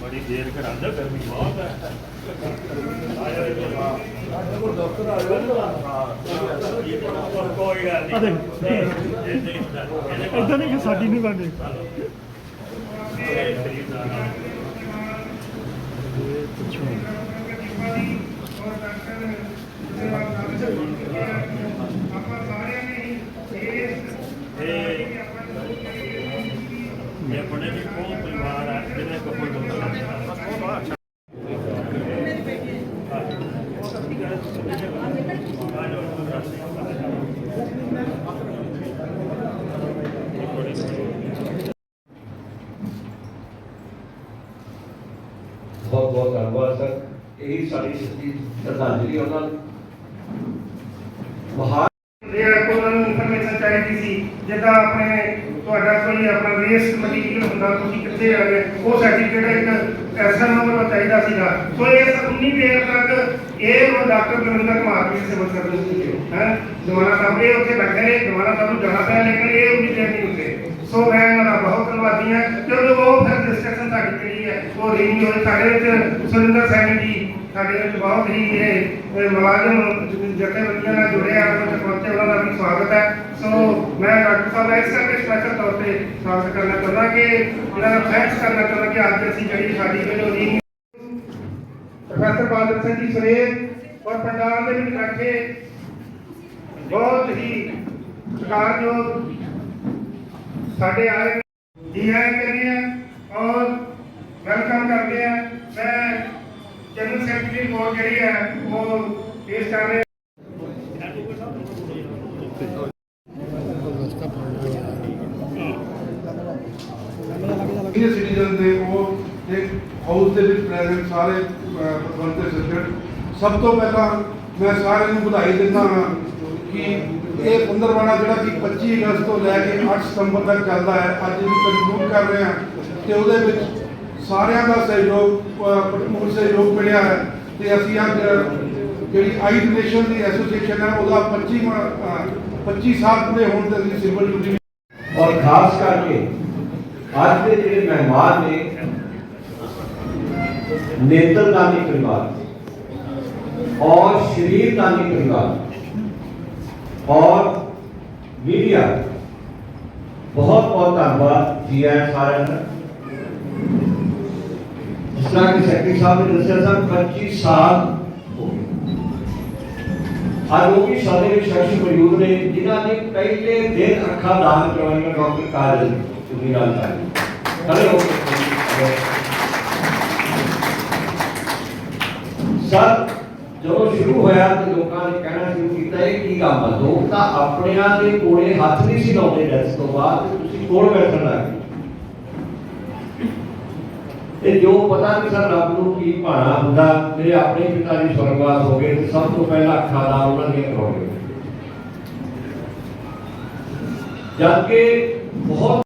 ਬੜੀ ਦੇਰ ਕਰਾਂਦਾ ਗਰਮੀ ਬਹੁਤ ਹੈ। ਆਇਆ ਇਹ ਤਾਂ ਡਾਕਟਰ ਆਇਆ ਹਾਂ ਕੋਈ ਗੱਲ ਨਹੀਂ ਇਹ ਨਹੀਂ ਸਾਡੀ ਨਹੀਂ ਬਣਦੀ। ਇਹ ਬੜੇ ਵੀ ਕੋਲ ਪਰਿਵਾਰ ਆ ਜਿਹਨੇ ਕੋਲ ਇਨਫੋਰਮੇਸ਼ਨ ਸੀ। ਜਿੱਦਾਂ ਆਪਣੇ ਤੁਹਾਡਾ ਕੋਈ ਆਪਣਾ ਵੇਸਟ ਮਟੀਰੀਅਲ ਹੁੰਦਾ, ਤੁਸੀਂ ਕਿੱਥੇ ਆ ਗਏ, ਉਹ ਸਰਟੀਫਿਕੇਟ ਇੱਕ ਐਸਾ ਨੰਬਰ ਚਾਹੀਦਾ ਸੀਗਾ। ਸੋ ਇਹ 19 ਦੇਰ ਤੱਕ ਇਹ ਉਹ doctor Gurvinder Kumar ji civil service ਸੀ ਹੈ। ਜਵਾਨਾ ਸਾਹਿਬ, ਇਹ ਉੱਥੇ ਬੈਠੇ ਨੇ ਜਵਾਨਾ ਸਾਹਿਬ ਨੂੰ ਜਾਣਾ ਪਿਆ, ਲੇਕਿਨ ਇਹ 19 ਦੇਰ ਨਹੀਂ ਹੁੰਦੇ। ਸੋ ਮੈਂ ਇਹਨਾਂ ਦਾ ਬਹੁਤ ਧੰਨਵਾਦੀ ਹਾਂ, ਕਿਉਂਕਿ ਉਹ ਫਿਰ ਡਿਸਟ੍ਰਕਸ਼ਨ ਸਾਡੀ ਜਿਹੜੀ ਹੈ? ਉਹ ਰੀਨਿਊ ਹੋਈ। ਸਾਡੇ ਵਿੱਚ ਸੁਰਿੰਦਰ ਸੈਣੀ ਜੀ ਸਾਡੇ ਵਿੱਚ ਬਹੁਤ ਹੀ ਇਹ ਮੁਲਾਜ਼ਮ ਜਥੇਬੰਦੀਆਂ ਨਾਲ ਜੁੜੇ ਆ ਉਹਨਾਂ ਪਹੁੰਚੇ, ਉਹਨਾਂ ਦਾ ਵੀ ਸਵਾਗਤ ਹੈ। ਸੋ ਮੈਂ ਡਾਕਟਰ ਸਾਹਿਬ ਇਸ ਕਰਕੇ ਸਪੈਸ਼ਲ ਤੌਰ ਤੇ ਸਵਾਗਤ ਕਰਨਾ ਚਾਹੁੰਦਾ ਕਿ ਇਹਨਾਂ ਦਾ ਥੈਂਕਸ ਕਰਨਾ ਚਾਹੁੰਦਾ ਕਿ ਅੱਜ ਅਸੀਂ ਜਿਹੜੀ ਸਾਡੀ ਜਿਹੜੀ ਰੀਨਿਊ ਪ੍ਰੋਫੈਸਰ ਬਾਦਲ ਸਿੰਘ ਜੀ ਸੁਰੇਸ਼ ਔਰ ਪੰਡਾਲ ਦੇ ਵਿੱਚ ਬੈਠੇ ਬਹੁਤ ਹੀ ਸਤਿਕਾਰਯੋਗ ਸਾਡੇ ਆਏ ਜੀ ਆਇਆਂ ਕਹਿੰਦੇ ਔਰ ਵੈਲਕਮ ਕਰਦੇ ਆ। ਮੈਂ ਜਨਰਲ ਸੈਕਟਰੀ ਬੋਰਡ ਜਿਹੜੀ ਹੈ, ਉਹ ਪੇਸ਼ ਕਰ ਰਹੇ। ਸੀਨੀਅਰ ਸਿਟੀਜ਼ਨ ਦੇ ਉਹ ਇੱਕ ਹਾਊਸ ਦੇ ਵਿੱਚ ਪ੍ਰੈਜ਼ੈਂਟ ਸਾਰੇ ਬੰਦੇ ਸਿਸਟਰ ਸਭ ਤੋਂ ਪਹਿਲਾਂ ਮੈਂ ਸਾਰਿਆਂ ਨੂੰ ਵਧਾਈ ਦਿੰਦਾ ਹਾਂ ਕਿ ਇਹ ਪੰਦਰਵਾੜਾ ਜਿਹੜਾ ਕਿ 25 ਅਗਸਤ ਤੋਂ ਲੈ ਕੇ 8 ਸਤੰਬਰ ਤੱਕ ਚੱਲਦਾ ਹੈ, ਅੱਜ ਇਹਨੂੰ ਕੰਕਲੂਡ ਕਰ ਰਹੇ ਹਾਂ। ਤੇ ਉਹਦੇ ਵਿੱਚ ਸਾਰਿਆਂ ਦਾ ਸਹਿਯੋਗ ਭਰਪੂਰ ਸਹਿਯੋਗ ਮਿਲਿਆ ਹੈ। ਤੇ ਅਸੀਂ ਅੱਜ ਜਿਹੜੀ ਆਈਡ ਨੇਸ਼ਨ ਦੀ ਐਸੋਸੀਏਸ਼ਨ ਹੈ, ਉਹਦਾ 25 25 ਸਾਲ ਪੂਰੇ ਹੋਣ ਤੇ ਅਸੀਂ ਸਿਵਲ ਡਿਊਟੀ ਔਰ ਖਾਸ ਕਰਕੇ ਅੱਜ ਦੇ ਜਿਹੜੇ ਮਹਿਮਾਨ ਨੇ ਨੇਤਰਦਾਨੀ ਪਰਿਵਾਰ ਔਰ ਸ਼ਰੀਰਦਾਨੀ ਪਰਿਵਾਰ ਔਰ ਮੀਡੀਆ ਬਹੁਤ ਬਹੁਤ ਧੰਨਵਾਦ ਜੀ ਆਇਆਂ ਸਾਰਿਆਂ ਦਾ। ਜਿਸ ਤਰ੍ਹਾਂ ਕਿ ਸੈਕਟਰੀ ਸਾਹਿਬ ਨੇ ਦੱਸਿਆ ਸਨ 25 ਸਾਲ ਹੋ ਗਏ ਅੱਜ ਉਹ ਵੀ ਸਾਡੇ ਵਿੱਚ ਸ਼ਖਸ ਮੌਜੂਦ ਨੇ ਜਿਨ੍ਹਾਂ ਨੇ ਪਹਿਲੇ ਦਿਨ ਅੱਖਾਂ ਦਾਨ ਕਰਵਾਈਆਂ ਡਾਕਟਰ ਕਾਜਲ ਸੁਨੀਲਾਲ ਸਾਹਿਬ ਖੜੇ ਹੋ ਕੇ ਸਰ ਜਦੋਂ ਸ਼ੁਰੂ ਹੋਇਆ ਤੇ ਲੋਕਾਂ ਨੇ ਕਹਿਣਾ ਸ਼ੁਰੂ ਕੀਤਾ ਇਹ ਕੀ ਕੰਮ ਆ ਲੋਕ ਤਾਂ ਆਪਣਿਆਂ ਦੇ ਕੋਲੇ ਹੱਥ ਨਹੀਂ ਸੀ ਲਾਉਂਦੇ ਡੈਥ ਤੋਂ ਬਾਅਦ ਤੇ ਤੁਸੀਂ ਕੋਲ ਬੈਠਣ ਲੱਗ ਗਏ ਜੋ ਪਤਾ ਨਹੀਂ ਸਰ ਰੱਬ ਨੂੰ ਕੀ ਭਾਣਾ ਹੁੰਦਾ ਮੇਰੇ ਆਪਣੇ ਪਿਤਾ ਜੀ ਸਵਰਗਵਾਸ ਹੋ ਗਏ, ਤੇ ਸਭ ਤੋਂ ਪਹਿਲਾਂ ਅੱਖਾਂ ਦਾ ਉਹਨਾਂ ਦੀਆਂ ਕਰਵਾਉਣੀਆਂ ਜਦ ਕਿ ਬਹੁਤ